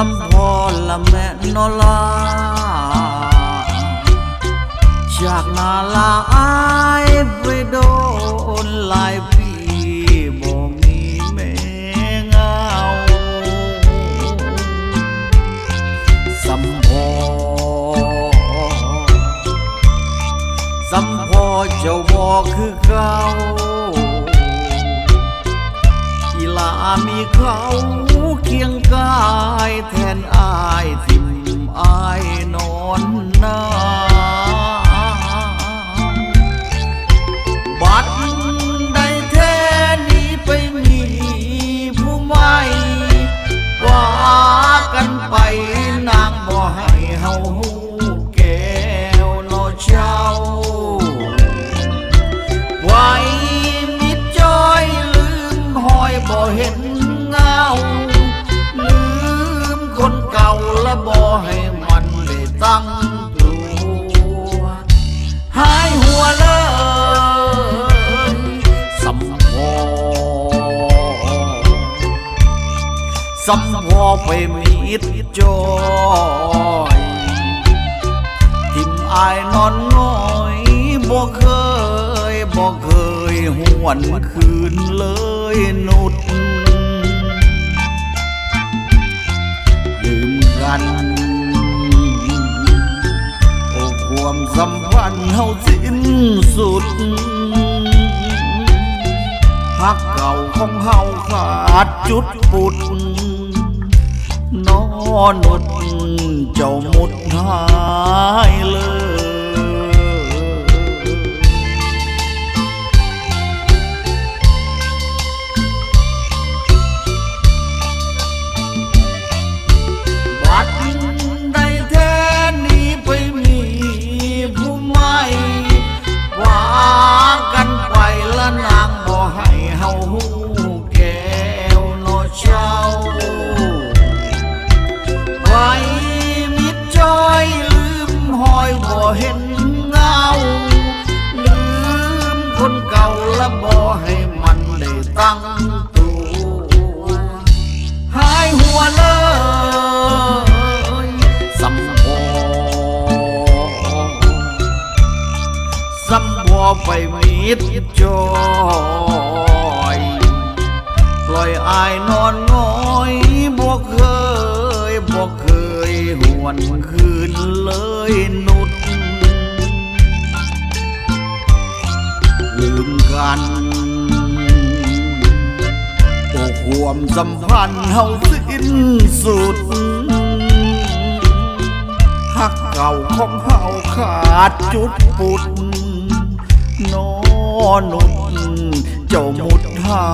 สัมพอละแม่นอลาจากนาลาอายไปโดนหลายปีบ่มีแม่เงาสัมพอสัมพอเจ้าบ่คือเก่าอีลามีเขาเคียงกา ไปนางบ่ให้เฮาฮู้แก้วนอเช้า ไว้มิดจอยลืมหอยบ่เห็นเงา ลืมคนเก่าและบ่ให้มันได้ตั้งตัว หายหัวเลยสัมพอสัมพอไปมิ ดจอยทิมอายนอนน้อยบ่เคยบ่เคยหวนคืนเลยนุด ลืมกัน โอ้ความสัมพันธ์เฮาสิ้นสุดฮักเก่าของเฮาขาดจุดปุดน อนุดเจ้ามุดหายเลย เห็นเงาลืมคนเก่าและบ่ให้มันได้ตั้งตัวหายหัวเลยสัมพอสัมพอไปมิดจอยปล่อยอายนอนน้อยบ่เคยบ่เคยหวนคืนเลยนุด ลืมกันโอ้ความสัมพันธ์เฮาสิ้นสุดหักเก่าของเฮาขาดจุดปุดนอนุนเจ้ามุดหา